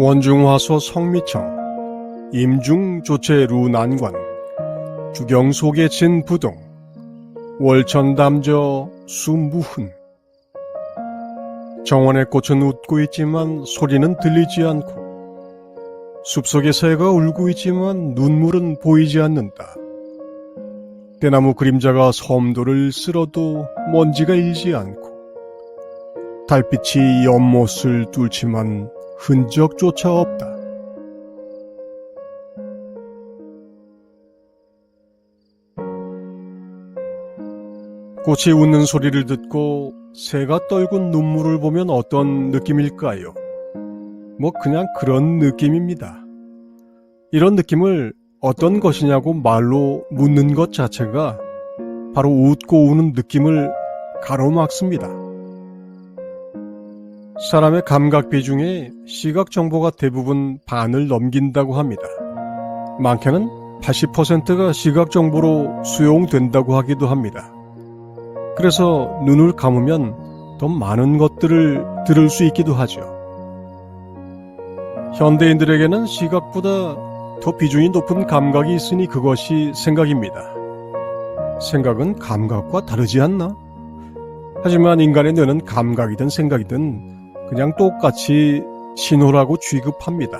원중화소 성미청, 임중조체 루 난관, 주경속의 진부동, 월천담저 수무훈. 정원의 꽃은 웃고 있지만 소리는 들리지 않고, 숲속의 새가 울고 있지만 눈물은 보이지 않는다. 대나무 그림자가 섬도를 쓸어도 먼지가 일지 않고, 달빛이 연못을 뚫지만 흔적조차 없다. 꽃이 웃는 소리를 듣고 새가 떨군 눈물을 보면 어떤 느낌일까요? 뭐 그냥 그런 느낌입니다. 이런 느낌을 어떤 것이냐고 말로 묻는 것 자체가 바로 웃고 우는 느낌을 가로막습니다. 사람의 감각 비 중에 시각 정보가 대부분 반을 넘긴다고 합니다. 많게는 80%가 시각 정보로 수용된다고 하기도 합니다. 그래서 눈을 감으면 더 많은 것들을 들을 수 있기도 하죠. 현대인들에게는 시각보다 더 비중이 높은 감각이 있으니 그것이 생각입니다. 생각은 감각과 다르지 않나? 하지만 인간의 뇌는 감각이든 생각이든 그냥 똑같이 신호라고 취급합니다.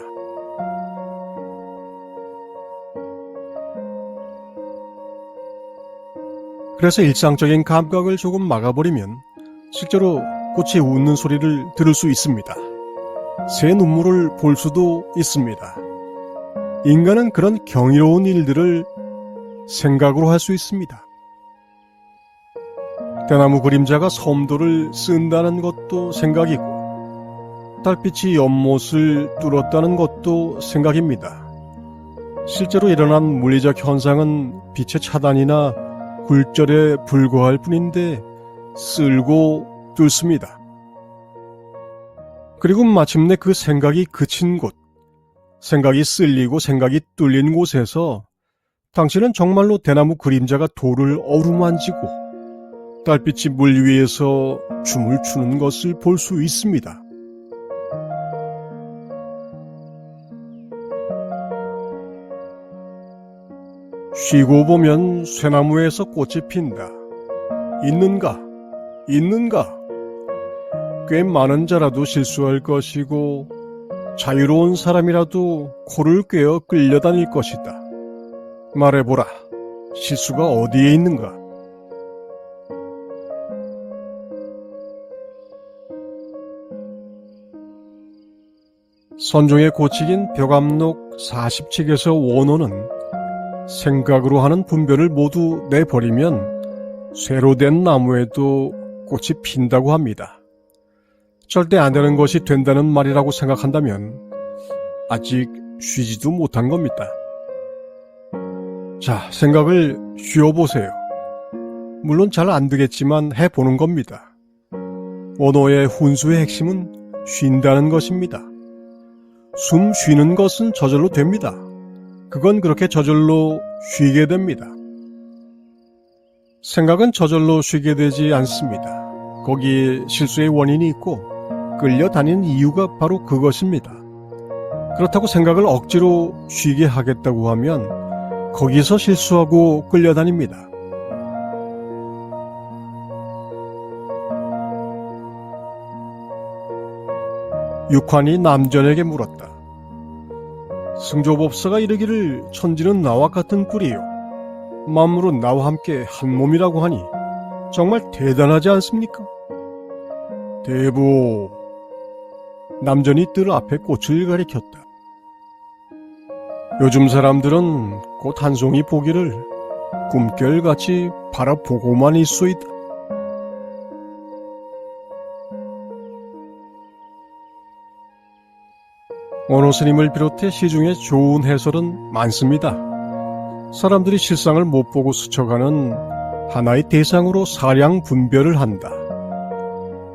그래서 일상적인 감각을 조금 막아버리면 실제로 꽃이 웃는 소리를 들을 수 있습니다. 새 눈물을 볼 수도 있습니다. 인간은 그런 경이로운 일들을 생각으로 할 수 있습니다. 대나무 그림자가 섬도를 쓴다는 것도 생각이고, 달빛이 연못을 뚫었다는 것도 생각입니다. 실제로 일어난 물리적 현상은 빛의 차단이나 굴절에 불과할 뿐인데 쓸고 뚫습니다. 그리고 마침내 그 생각이 그친 곳, 생각이 쓸리고 생각이 뚫린 곳에서 당신은 정말로 대나무 그림자가 돌을 어루만지고 달빛이 물 위에서 춤을 추는 것을 볼 수 있습니다. 쉬고 보면 쇠나무에서 꽃이 핀다. 있는가? 있는가? 꽤 많은 자라도 실수할 것이고 자유로운 사람이라도 코를 꿰어 끌려다닐 것이다. 말해보라. 실수가 어디에 있는가? 선종의 고칙인 벽암록 40칙에서 원호는 생각으로 하는 분별을 모두 내버리면 쇠로 된 나무에도 꽃이 핀다고 합니다. 절대 안 되는 것이 된다는 말이라고 생각한다면 아직 쉬지도 못한 겁니다. 자, 생각을 쉬어보세요. 물론 잘 안 되겠지만 해보는 겁니다. 원어의 훈수의 핵심은 쉰다는 것입니다. 숨 쉬는 것은 저절로 됩니다. 그건 그렇게 저절로 쉬게 됩니다. 생각은 저절로 쉬게 되지 않습니다. 거기에 실수의 원인이 있고 끌려다니는 이유가 바로 그것입니다. 그렇다고 생각을 억지로 쉬게 하겠다고 하면 거기서 실수하고 끌려다닙니다. 육환이 남전에게 물었다. 승조법사가 이르기를 천지는 나와 같은 뿔이요. 만물은 나와 함께 한 몸이라고 하니 정말 대단하지 않습니까? 대부 남전이 뜰 앞에 꽃을 가리켰다. 요즘 사람들은 꽃 한 송이 보기를 꿈결같이 바라보고만 있소이다. 원호 스님을 비롯해 시중에 좋은 해설은 많습니다. 사람들이 실상을 못 보고 스쳐가는 하나의 대상으로 사량 분별을 한다.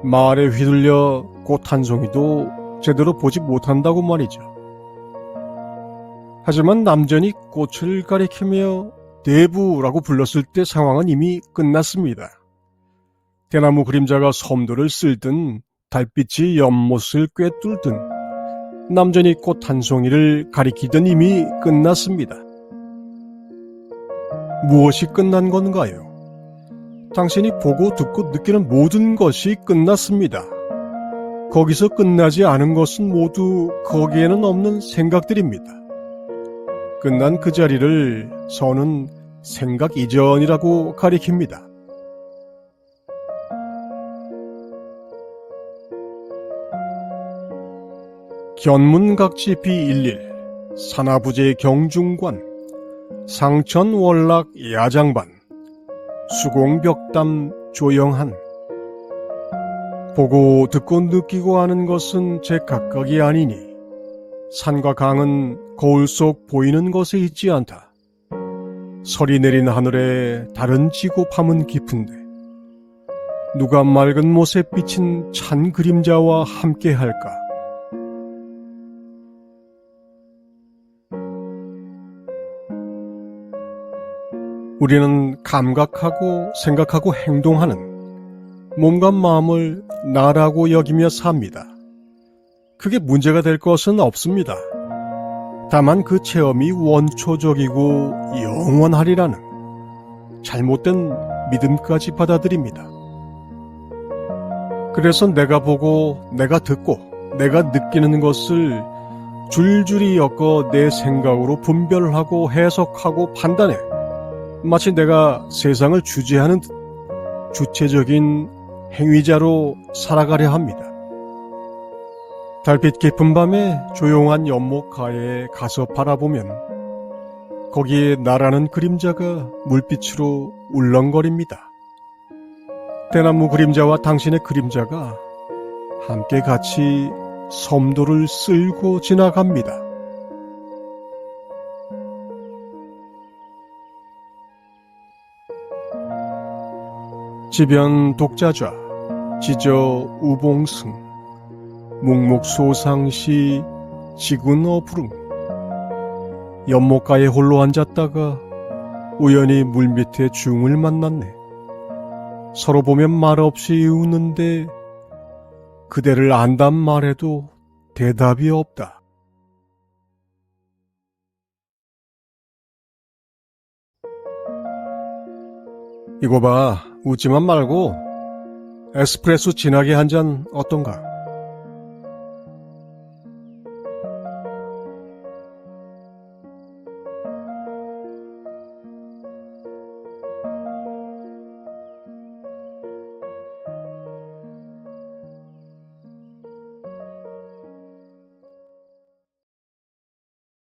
말에 휘둘려 꽃 한 송이도 제대로 보지 못한다고 말이죠. 하지만 남전이 꽃을 가리키며 대부라고 불렀을 때 상황은 이미 끝났습니다. 대나무 그림자가 섬도를 쓸든 달빛이 연못을 꿰뚫든 남전이 꽃한 송이를 가리키던 이미 끝났습니다. 무엇이 끝난 건가요? 당신이 보고 듣고 느끼는 모든 것이 끝났습니다. 거기서 끝나지 않은 것은 모두 거기에는 없는 생각들입니다. 끝난 그 자리를 서는 생각 이전이라고 가리킵니다. 견문각지 B11 산하부제 경중관 상천월락 야장반 수공벽담 조영한 보고 듣고 느끼고 하는 것은 제 각각이 아니니 산과 강은 거울 속 보이는 것에 있지 않다. 설이 내린 하늘에 다른 지고 밤은 깊은데 누가 맑은 못에 비친 찬 그림자와 함께 할까? 우리는 감각하고 생각하고 행동하는 몸과 마음을 나라고 여기며 삽니다. 그게 문제가 될 것은 없습니다. 다만 그 체험이 원초적이고 영원하리라는 잘못된 믿음까지 받아들입니다. 그래서 내가 보고 내가 듣고 내가 느끼는 것을 줄줄이 엮어 내 생각으로 분별하고 해석하고 판단해 마치 내가 세상을 주재하는 듯 주체적인 행위자로 살아가려 합니다. 달빛 깊은 밤에 조용한 연못가에 가서 바라보면 거기에 나라는 그림자가 물빛으로 울렁거립니다. 대나무 그림자와 당신의 그림자가 함께 같이 섬도를 쓸고 지나갑니다. 지변 독자좌 지저 우봉승 묵묵소상시 지군어부릉 연못가에 홀로 앉았다가 우연히 물밑에 중을 만났네. 서로 보면 말없이 웃는데 그대를 안단 말해도 대답이 없다. 이거 봐, 웃지만 말고 에스프레소 진하게 한 잔 어떤가?